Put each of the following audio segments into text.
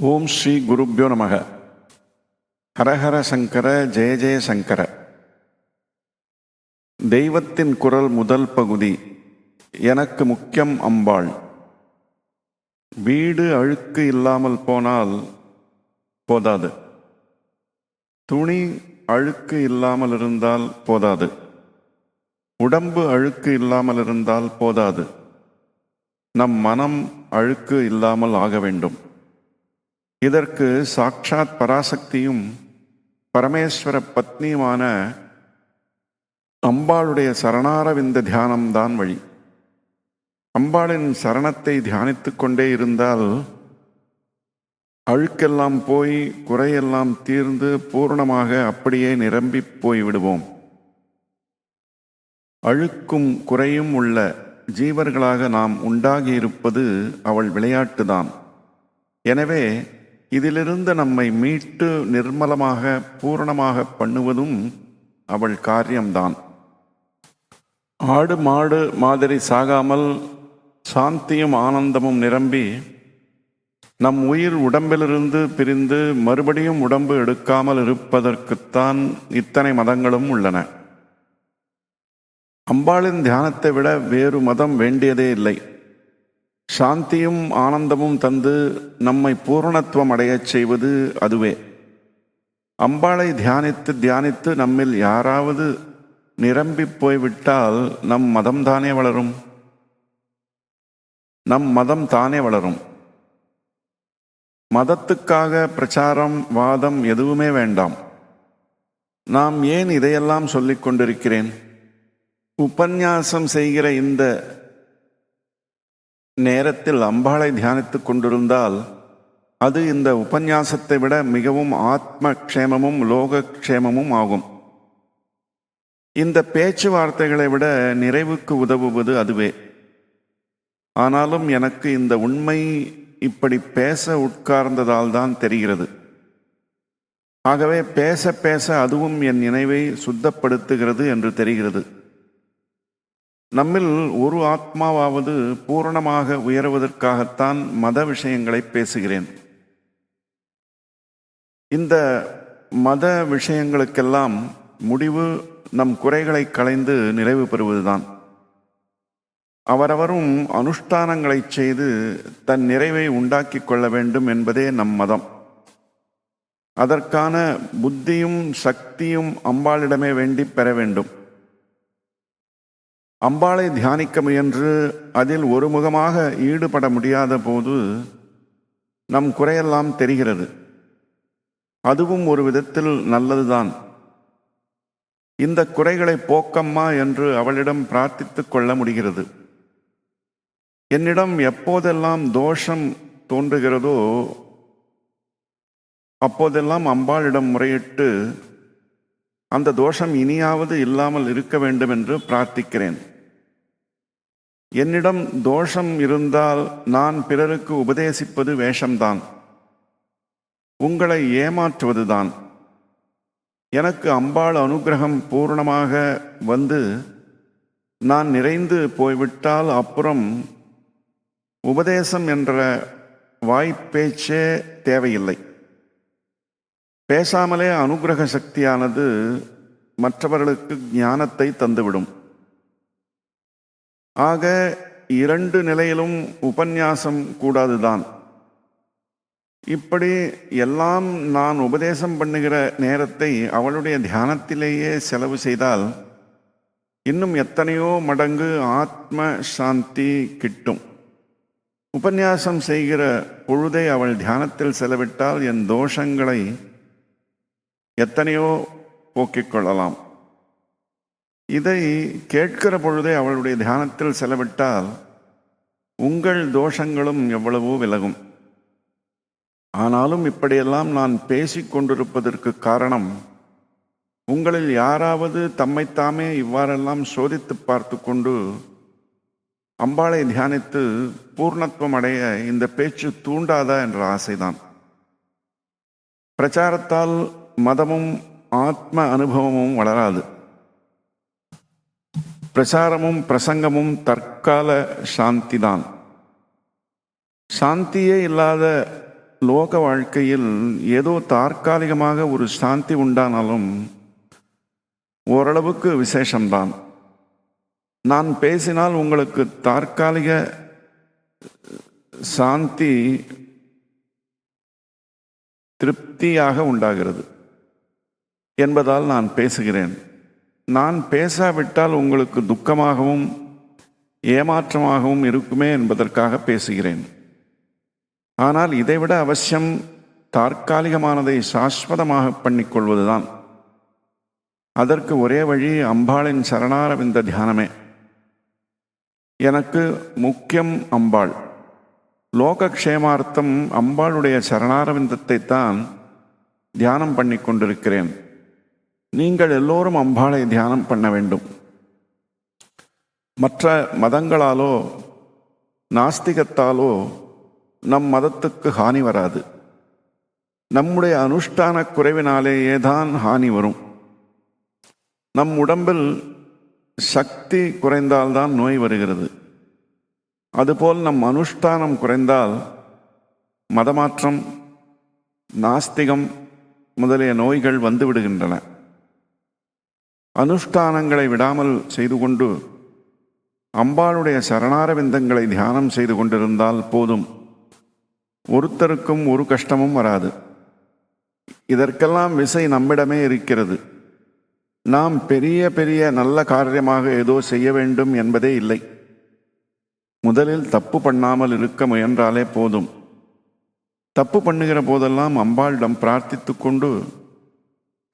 ஓம் ஸ்ரீ குருப்யோ நமக. ஹரஹர சங்கர ஜெய ஜெய சங்கர. தெய்வத்தின் குரல் முதல் பகுதி எனக்கு முக்கியம் அம்பாள். வீடு அழுக்கு இல்லாமல் போனால் போதாது. துணி அழுக்கு இல்லாமல் இருந்தால் போதாது. உடம்பு அழுக்கு இல்லாமல் இருந்தால் போதாது. நம் மனம் அழுக்கு இல்லாமல் ஆக வேண்டும். இதற்கு சாக்ஷாத் பராசக்தியும் பரமேஸ்வர பத்னியுமான அம்பாளுடைய சரணாரவிந்த தியானம்தான் வழி. அம்பாளின் சரணத்தை தியானித்து கொண்டே இருந்தால் அழுக்கெல்லாம் போய் குறையெல்லாம் தீர்ந்து பூர்ணமாக அப்படியே நிரம்பி போய் விடுவோம் அழுக்கும் குறையும் உள்ள ஜீவர்களாக நாம் உண்டாகியிருப்பது அவள் விளையாட்டுதான். எனவே இதிலிருந்து நம்மை மீட்டு நிர்மலமாக பூரணமாக பண்ணுவதும் அவள் காரியம்தான். ஆடு மாடு மாதிரி சாகாமல் சாந்தியும் ஆனந்தமும் நிரம்பி நம் உயிர் உடம்பிலிருந்து பிரிந்து மறுபடியும் உடம்பு எடுக்காமல் இருப்பதற்குத்தான் இத்தனை மதங்களும் உள்ளன. அம்பாளின் தியானத்தை விட வேறு மதம் வேண்டியதே இல்லை. சாந்தியும் ஆனந்தமும் தந்து நம்மை பூரணத்துவம் அடையச் செய்வது அதுவே. அம்பாளை தியானித்து தியானித்து நம்மில் யாராவது நிரம்பி போய்விட்டால் நம் மதம் தானே வளரும்? நம் மதம் தானே வளரும். மதத்துக்காக பிரச்சாரம் வாதம் எதுவுமே வேண்டாம். நாம் ஏன் இதையெல்லாம் சொல்லிக் கொண்டிருக்கிறேன்? உபன்யாசம் செய்கிற இந்த நேரத்தில் அம்பாளை தியானித்துக் கொண்டிருந்தால் அது இந்த உபன்யாசத்தை விட மிகவும் ஆத்ம க்ஷேமமும் லோக க்ஷேமமும் ஆகும். இந்த பேச்சுவார்த்தைகளை விட நிறைவுக்கு உதவுவது அதுவே. ஆனாலும் எனக்கு இந்த உண்மை இப்படி பேச உட்கார்ந்ததால் தான் தெரிகிறது. ஆகவே பேச பேச அதுவும் என் நினைவை சுத்தப்படுத்துகிறது என்று தெரிகிறது. நம்மில் ஒரு ஆத்மாவாவது பூரணமாக உயருவதற்காகத்தான் மத விஷயங்களை பேசுகிறேன். இந்த மத விஷயங்களுக்கெல்லாம் முடிவு நம் குறைகளை களைந்து நிறைவு பெறுவதுதான். அவரவரும் அனுஷ்டானங்களை செய்து தன் நிறைவை உண்டாக்கி கொள்ள வேண்டும் என்பதே நம் மதம். அதற்கான புத்தியும் சக்தியும் அம்பாளிடமே வேண்டி பெற வேண்டும். அம்பாளை தியானிக்க முயன்று அதில் ஒருமுகமாக ஈடுபட முடியாத போது நம் குறையெல்லாம் தெரிகிறது. அதுவும் ஒரு விதத்தில் நல்லதுதான். இந்த குறைகளை போக்கம்மா என்று அவளிடம் பிரார்த்தித்து கொள்ள முடிகிறது. என்னிடம் எப்போதெல்லாம் தோஷம் தோன்றுகிறதோ அப்போதெல்லாம் அம்பாளிடம் முறையிட்டு அந்த தோஷம் இனியாவது இல்லாமல் இருக்க வேண்டும் என்று பிரார்த்திக்கிறேன். என்னிடம் தோஷம் இருந்தால் நான் பிறருக்கு உபதேசிப்பது வேஷம்தான். உங்களை ஏமாற்றுவதுதான். எனக்கு அம்பாள் அனுகிரகம் பூர்ணமாக வந்து நான் நிறைந்து போய்விட்டால் அப்புறம் உபதேசம் என்ற வாய்ப்பேச்சே தேவையில்லை. பேசாமலே அனுகிரக சக்தியானது மற்றவர்களுக்கு ஞானத்தை தந்துவிடும். ஆக இரண்டு நிலையிலும் உபன்யாசம் கூடாதுதான். இப்படி எல்லாம் நான் உபதேசம் பண்ணுகிற நேரத்தை அவளுடைய தியானத்திலேயே செலவு செய்தால் இன்னும் எத்தனையோ மடங்கு ஆத்ம சாந்தி கிட்டும். உபன்யாசம் செய்கிற பொழுதை அவள் தியானத்தில் செலவிட்டால் என் தோஷங்களை எத்தனையோ போக்கிக் கொள்ளலாம் இதை கேட்கிற பொழுதே அவளுடைய தியானத்தில் செலவிட்டால் உங்கள் தோஷங்களும் எவ்வளவோ விலகும். ஆனாலும் இப்படியெல்லாம் நான் பேசிக் கொண்டிருப்பதற்கு காரணம் உங்களில் யாராவது தம்மைத்தாமே இவ்வாறெல்லாம் சோதித்து பார்த்து கொண்டு அம்பாளை தியானித்து பூர்ணத்துவம் அடைய இந்த பேச்சு தூண்டாதா என்ற ஆசைதான். பிரச்சாரத்தால் மதமும் ஆத்ம அனுபவமும் வளராது பிரச்சாரமும் பிரசங்கமும் தற்கால சாந்தி தான் சாந்தியே இல்லாத லோக வாழ்க்கையில் ஏதோ தற்காலிகமாக ஒரு சாந்தி உண்டானாலும் ஓரளவுக்கு விசேஷம்தான் நான் பேசினால் உங்களுக்கு தற்காலிக சாந்தி திருப்தியாக உண்டாகிறது என்பதால் நான் பேசுகிறேன். நான் பேசாவிட்டால் உங்களுக்கு துக்கமாகவும் ஏமாற்றமாகவும் இருக்குமே என்பதற்காக பேசுகிறேன். ஆனால் இதைவிட அவசியம் தற்காலிகமானதை சாஸ்வதமாக பண்ணிக்கொள்வதுதான். அதற்கு ஒரே வழி அம்பாளின் சரணாரவிந்த தியானமே. எனக்கு முக்கியம் அம்பாள். லோகக்ஷேமார்த்தம் அம்பாளுடைய சரணாரவிந்தத்தை தான் தியானம் பண்ணி கொண்டிருக்கிறேன் நீங்கள் எல்லோரும் அம்பாளை தியானம் பண்ண வேண்டும். மற்ற மதங்களாலோ நாஸ்திகத்தாலோ நம் மதத்துக்கு ஹானி வராது. நம்முடைய அனுஷ்டான குறைவினாலேயே தான் ஹானி வரும். நம் உடம்பில் சக்தி குறைந்தால்தான் நோய் வருகிறது. அதுபோல் நம் அனுஷ்டானம் குறைந்தால் மதமாற்றம் நாஸ்திகம் முதலிய நோய்கள் வந்துவிடுகின்றன அனுஷ்டானங்களை விடாமல் செய்து கொண்டு அம்பாளுடைய சரணாரவிந்தங்களை தியானம் செய்து கொண்டிருந்தால் போதும். ஒருத்தருக்கும் ஒரு கஷ்டமும் வராது. இதற்கெல்லாம் விசை நம்மிடமே இருக்கிறது. நாம் பெரிய பெரிய நல்ல காரியமாக ஏதோ செய்ய வேண்டும் என்பதே இல்லை. முதலில் தப்பு பண்ணாமல் இருக்க முயன்றாலே போதும். தப்பு பண்ணுகிற போதெல்லாம் அம்பாளிடம் பிரார்த்தித்து கொண்டு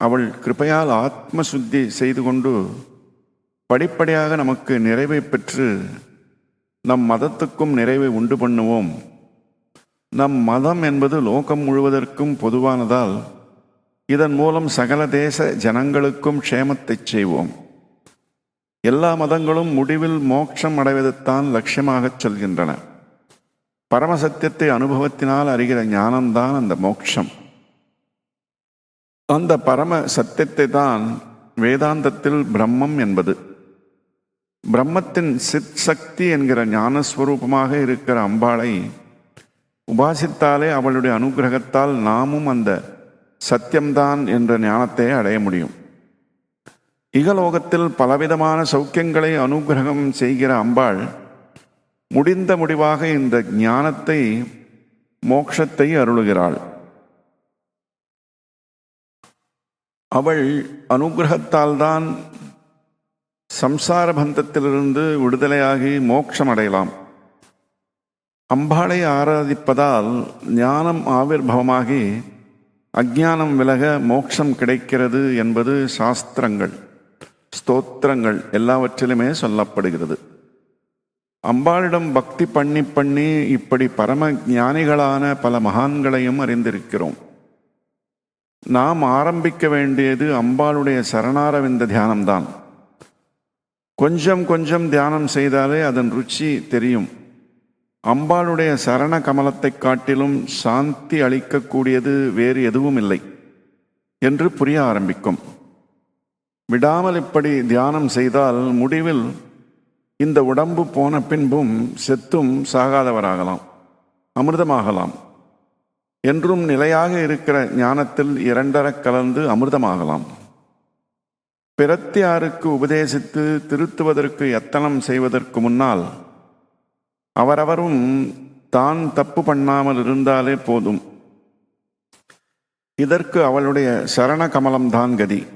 அவள் கிருபையால் ஆத்ம சுத்தி செய்து கொண்டு படிப்படியாக நமக்கு நிறைவை பெற்று நம் மதத்துக்கும் நிறைவை உண்டு பண்ணுவோம். நம் மதம் என்பது லோகம் முழுவதற்கும் பொதுவானதால் இதன் மூலம் சகல தேச ஜனங்களுக்கும் க்ஷேமத்தைச் செய்வோம். எல்லா மதங்களும் முடிவில் மோட்சம் அடைவதைத்தான் லட்சியமாகச் சொல்கின்றன. பரமசத்தியத்தை அனுபவத்தினால் அறிகிற ஞானம்தான் அந்த மோட்சம். அந்த பரம சத்தியத்தை தான் வேதாந்தத்தில் பிரம்மம் என்பது. பிரம்மத்தின் சித் சக்தி என்கிற ஞானஸ்வரூபமாக இருக்கிற அம்பாளை உபாசித்தாலே அவளுடைய அனுகிரகத்தால் நாமும் அந்த சத்தியம்தான் என்ற ஞானத்தை அடைய முடியும். இகலோகத்தில் பலவிதமான சௌக்கியங்களை அனுகிரகம் செய்கிற அம்பாள் முடிந்த முடிவாக இந்த ஞானத்தை மோட்சத்தை அருளுகிறாள். அவள் அனுகிரகத்தால் தான் சம்சார பந்தத்திலிருந்து விடுதலையாகி மோட்சம் அடையலாம் அம்பாளை ஆராதிப்பதால் ஞானம் ஆவிர்பவமாகி அஜானம் விலக மோட்சம் கிடைக்கிறது என்பது சாஸ்திரங்கள் ஸ்தோத்திரங்கள் எல்லாவற்றிலுமே சொல்லப்படுகிறது. அம்பாளிடம் பக்தி பண்ணி பண்ணி இப்படி பரம ஞானிகளான பல மகான்களையும் அறிந்திருக்கிறோம். நாம் ஆரம்பிக்க வேண்டியது அம்பாளுடைய சரணாரவிந்த தியானம்தான். கொஞ்சம் கொஞ்சம் தியானம் செய்தாலே அதன் ருச்சி தெரியும். அம்பாளுடைய சரண கமலத்தை காட்டிலும் சாந்தி அளிக்கக்கூடியது வேறு எதுவும் இல்லை என்று புரிய ஆரம்பிக்கும். விடாமல் இப்படி தியானம் செய்தால் முடிவில் இந்த உடம்பு போன பின்பும் செத்தும் சாகாதவராகலாம் அமிர்தமாகலாம். என்றும் நிலையாக இருக்கிற ஞானத்தில் இரண்டரக் கலந்து அமிர்தமாகலாம். பிரத்தியாருக்கு உபதேசித்து திருத்துவதற்கு எத்தனம் செய்வதற்கு முன்னால் அவரவரும் தான் தப்பு பண்ணாமல் இருந்தாலே போதும். இதற்கு அவளுடைய சரண கமலம்தான் கதி.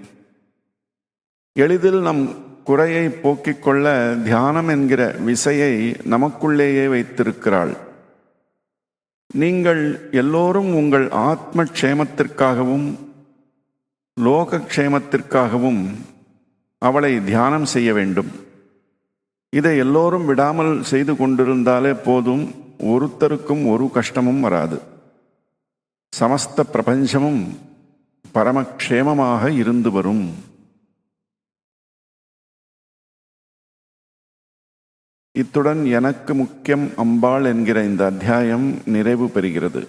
எளிதில் நம் குறையை போக்கிக் கொள்ள தியானம் என்கிற விசையை நமக்குள்ளேயே வைத்திருக்கிறாள். நீங்கள் எல்லோரும் உங்கள் ஆத்ம க்ஷேமத்திற்காகவும் லோக க்ஷேமத்திற்காகவும் அவளை தியானம் செய்ய வேண்டும். இதை எல்லோரும் விடாமல் செய்து கொண்டிருந்தாலே போதும் ஒருத்தருக்கும் ஒரு கஷ்டமும் வராது. சமஸ்த பிரபஞ்சமும் பரமக்ஷேமமாக இருந்து வரும். இத்துடன் எனக்கு முக்கியம் அம்பாள் என்கிற இந்த அத்தியாயம் நிறைவு பெறுகிறது.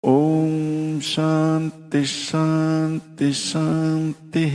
ஓம் சாந்தி சாந்தி சாந்தி.